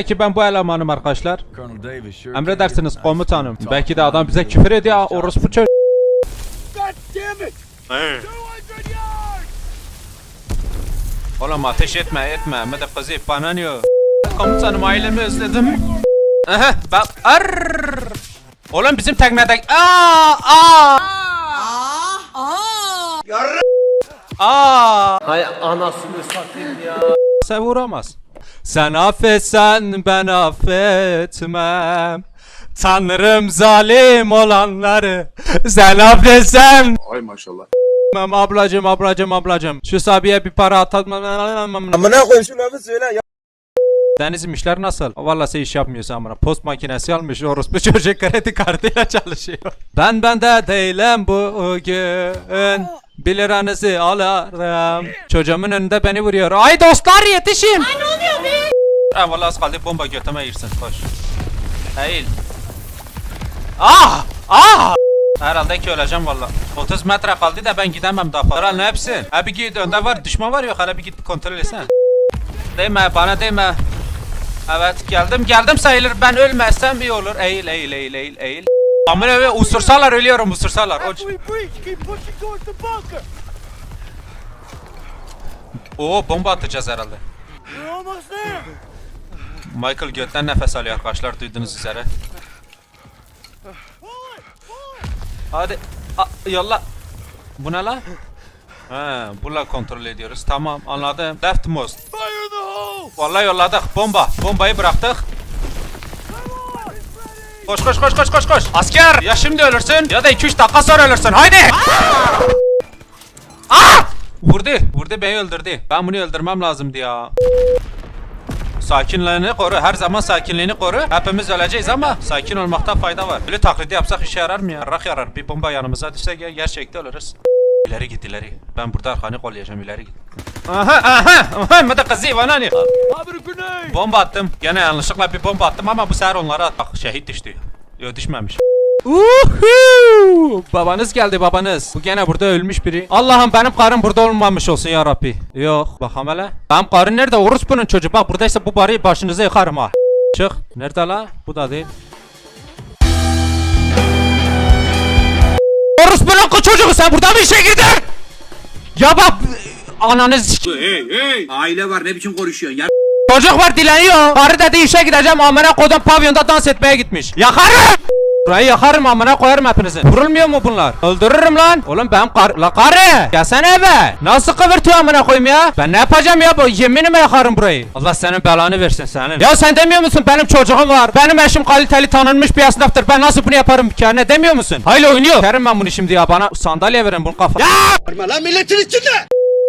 Belki ben bu elemanım arkadaşlar. Emredersiniz komutanım. Belki de adam bize küfür ediyor. Orospu! 200 yards! Oğlum ateş etme etme. Mede kızı bana ne o? Komutanım ailemi özledim. Aha bak. Arr. Oğlum bizim teknede... Aa! Aa! Aa! Hay anasını satayım ya. Sen vuramaz. Sen affetsen ben affetmem. Tanrım zalim olanları sen affetsen. Ay maşallah. Ablacım ablacım ablacım ablacım. Şu Sabi'ye bir para atatmam. Amına koy şu lafı söyle ya. Deniz'im işler nasıl? Vallahi sen iş yapmıyorsun amına. Post makinesi almış orospu çocuk kredi kartıyla çalışıyor. Ben bende değilim bugün. Bir liranızı alırım. Çocuğumun önünde beni vuruyor. Ay dostlar yetişin. Ay? Ha vallahi az kaldı bomba götüme girsin. Koş. Eğil. Ah! Ah! Herhalde ki öleceğim valla. 30 metre kaldı da ben gidemem daha fazla. Kral ne yapsın? Abi git önde var düşman var yok hele bir git kontrol etsene. Değme bana değme. Evet geldim geldim sayılır ben ölmezsem iyi olur. Eğil eğil eğil eğil eğil. Amına eve usursalar ölüyorum usursalar. O-! Oo bomba atacağız herhalde. Michael götten nefes alıyor arkadaşlar duyduğunuz üzere. Hadi A yolla. Bu ne la? He, bununla kontrol ediyoruz. Tamam anladım. The hole! Vallahi yolladık. Bomba. Bombayı bıraktık. Koş koş koş koş koş koş. Asker ya şimdi ölürsün ya da 2-3 dakika sonra ölürsün. Haydi. Aa! Vurdu. Vurdu beni öldürdü. Ben bunu öldürmem lazımdı ya. Sakinliğini koru. Her zaman sakinliğini koru. Hepimiz öleceğiz ama sakin olmakta fayda var. Böyle taklidi yapsak işe yarar mı ya? Rak yarar. Bir bomba yanımıza düşse ger- gerçekten ölürüz. İleri git ileri. Ben burada arkanı kollayacağım ileri git. Aha aha. Mada kızı grenade! Bomba attım. Gene yanlışlıkla bir bomba attım ama bu sefer onlara at. Bak şehit düştü. Yok düşmemiş. Uhu! Babanız geldi babanız. Bu gene burada ölmüş biri. Allah'ım benim karım burada olmamış olsun ya Rabbi. Yok bakalım hele. Benim karım nerede? Orospu'nun çocuğu. Bak buradaysa bu barıyı başınıza yıkarım ha. Çık. Nerede la? Bu da değil. Orospu'nun kız çocuğu sen burada mı işe girdin? Ya bak ananı s- Hey hey aile var ne biçim konuşuyorsun ya Çocuk var dileniyor. Karı dedi işe gideceğim amına koydum pavyonda dans etmeye gitmiş. Yakarım. Burayı yakarım amına koyarım hepinizi. Vurulmuyor mu bunlar? Öldürürüm lan. Oğlum ben kar... La karı. Gelsene eve. Nasıl kıvırtıyor amına koyayım ya? Ben ne yapacağım ya bu? Yeminime yakarım burayı. Allah senin belanı versin senin. Ya sen demiyor musun benim çocuğum var. Benim eşim kaliteli tanınmış bir esnaftır. Ben nasıl bunu yaparım ki? Ne demiyor musun? Hayli oynuyor. Kerim ben bunu şimdi ya bana sandalye verin bunu kafa. Ya! Lan milletin içinde.